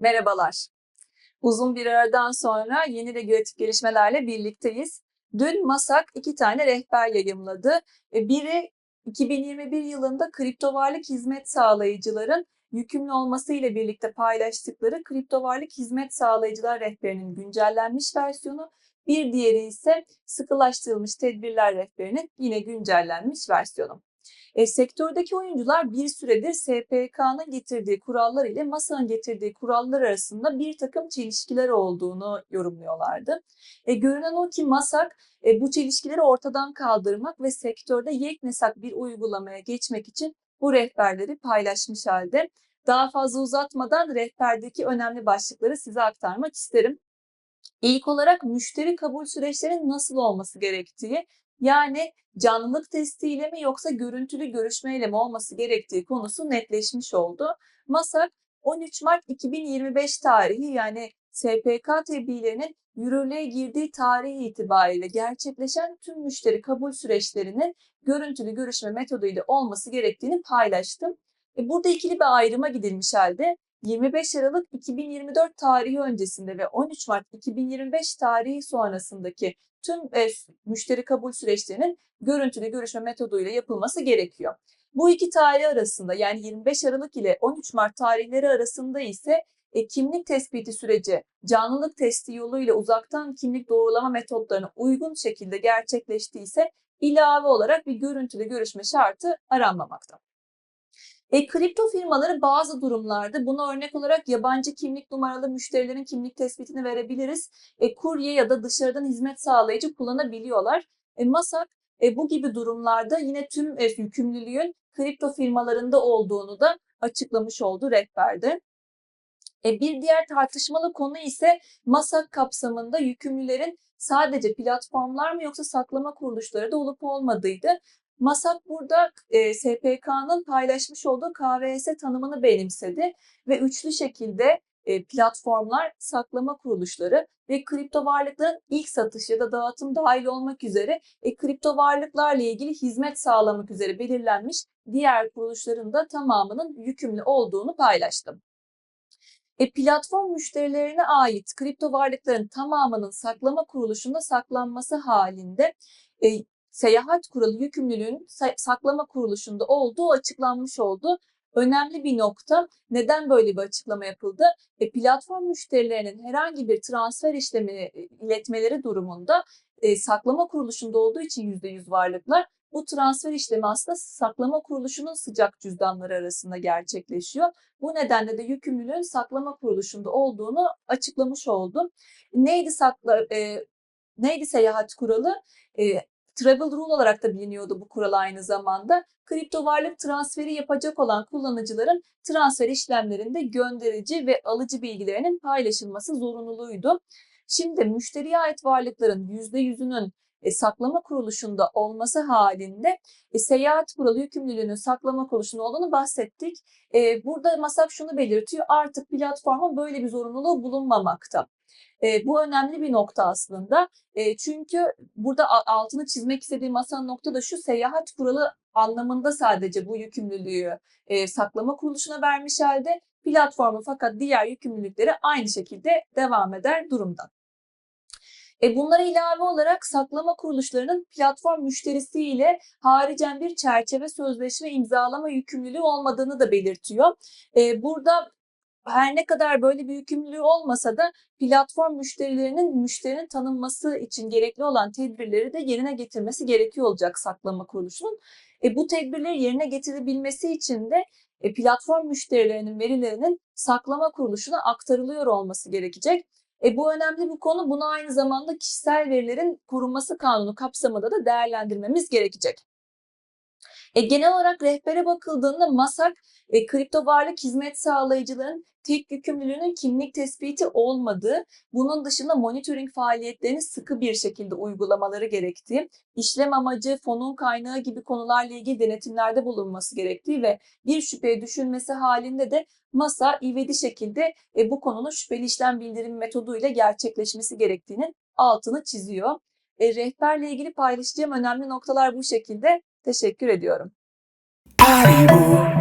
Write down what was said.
Merhabalar. Uzun bir aradan sonra yeni regülatif gelişmelerle birlikteyiz. Dün MASAK iki tane rehber yayımladı. E, Biri 2021 yılında kripto varlık hizmet sağlayıcıların yükümlü olması ile birlikte paylaştıkları kripto varlık hizmet sağlayıcılar rehberinin güncellenmiş versiyonu. Bir diğeri ise sıkılaştırılmış tedbirler rehberinin yine güncellenmiş versiyonu. E, sektördeki oyuncular bir süredir SPK'nın getirdiği kurallar ile MASA'nın getirdiği kurallar arasında bir takım çelişkiler olduğunu yorumluyorlardı. E, görünen o ki MASAK e, bu çelişkileri ortadan kaldırmak ve sektörde yeknesak bir uygulamaya geçmek için bu rehberleri paylaşmış halde. Daha fazla uzatmadan rehberdeki önemli başlıkları size aktarmak isterim. İlk olarak müşteri kabul süreçlerinin nasıl olması gerektiği, yani canlılık testiyle mi yoksa görüntülü görüşmeyle mi olması gerektiği konusu netleşmiş oldu. MASAK 13 Mart 2025 tarihi yani SPK tebliğlerinin yürürlüğe girdiği tarih itibariyle gerçekleşen tüm müşteri kabul süreçlerinin görüntülü görüşme metoduyla olması gerektiğini paylaştım. E burada ikili bir ayrıma gidilmiş halde 25 Aralık 2024 tarihi öncesinde ve 13 Mart 2025 tarihi sonrasındaki tüm e, müşteri kabul süreçlerinin görüntülü görüşme metoduyla yapılması gerekiyor. Bu iki tarih arasında yani 25 Aralık ile 13 Mart tarihleri arasında ise e, kimlik tespiti süreci canlılık testi yoluyla uzaktan kimlik doğrulama metotlarına uygun şekilde gerçekleştiyse ilave olarak bir görüntülü görüşme şartı aranmamakta. E, kripto firmaları bazı durumlarda buna örnek olarak yabancı kimlik numaralı müşterilerin kimlik tespitini verebiliriz. E, kurye ya da dışarıdan hizmet sağlayıcı kullanabiliyorlar. E, MASAK e, bu gibi durumlarda yine tüm e, yükümlülüğün kripto firmalarında olduğunu da açıklamış oldu rehberde. E, bir diğer tartışmalı konu ise MASAK kapsamında yükümlülerin sadece platformlar mı yoksa saklama kuruluşları da olup olmadığıydı. MASAK burada e, SPK'nın paylaşmış olduğu KVS tanımını benimsedi ve üçlü şekilde e, platformlar, saklama kuruluşları ve kripto varlıkların ilk satış ya da dağıtım dahil olmak üzere e, kripto varlıklarla ilgili hizmet sağlamak üzere belirlenmiş diğer kuruluşların da tamamının yükümlü olduğunu paylaştım. E, platform müşterilerine ait kripto varlıkların tamamının saklama kuruluşunda saklanması halinde e, seyahat kuralı yükümlülüğün saklama kuruluşunda olduğu açıklanmış oldu. Önemli bir nokta neden böyle bir açıklama yapıldı? E, platform müşterilerinin herhangi bir transfer işlemi iletmeleri durumunda e, saklama kuruluşunda olduğu için %100 varlıklar bu transfer işlemi aslında saklama kuruluşunun sıcak cüzdanları arasında gerçekleşiyor. Bu nedenle de yükümlülüğün saklama kuruluşunda olduğunu açıklamış oldu. Neydi sakla e, neydi seyahat kuralı? E, Travel Rule olarak da biliniyordu bu kural aynı zamanda. Kripto varlık transferi yapacak olan kullanıcıların transfer işlemlerinde gönderici ve alıcı bilgilerinin paylaşılması zorunluluğuydu. Şimdi müşteriye ait varlıkların %100'ünün e, saklama kuruluşunda olması halinde e, seyahat kuralı yükümlülüğünün saklama kuruluşunda olduğunu bahsettik. E, burada MASAK şunu belirtiyor artık platformun böyle bir zorunluluğu bulunmamakta. E, bu önemli bir nokta aslında. E, çünkü burada altını çizmek istediğim asıl nokta da şu seyahat kuralı anlamında sadece bu yükümlülüğü e, saklama kuruluşuna vermiş halde platformu fakat diğer yükümlülükleri aynı şekilde devam eder durumda. E bunlara ilave olarak saklama kuruluşlarının platform müşterisi ile haricen bir çerçeve sözleşme imzalama yükümlülüğü olmadığını da belirtiyor. E, burada her ne kadar böyle bir yükümlülüğü olmasa da platform müşterilerinin müşterinin tanınması için gerekli olan tedbirleri de yerine getirmesi gerekiyor olacak saklama kuruluşunun. E, bu tedbirleri yerine getirebilmesi için de e, platform müşterilerinin verilerinin saklama kuruluşuna aktarılıyor olması gerekecek. E, bu önemli bir konu. Bunu aynı zamanda kişisel verilerin korunması kanunu kapsamında da değerlendirmemiz gerekecek. E, genel olarak rehbere bakıldığında MASAK e, kripto varlık hizmet sağlayıcıların tek yükümlülüğünün kimlik tespiti olmadığı, bunun dışında monitoring faaliyetlerini sıkı bir şekilde uygulamaları gerektiği, işlem amacı, fonun kaynağı gibi konularla ilgili denetimlerde bulunması gerektiği ve bir şüpheye düşünmesi halinde de masa ivedi şekilde e, bu konunun şüpheli işlem bildirim metoduyla gerçekleşmesi gerektiğinin altını çiziyor. E, rehberle ilgili paylaşacağım önemli noktalar bu şekilde. Teşekkür ediyorum. Haribo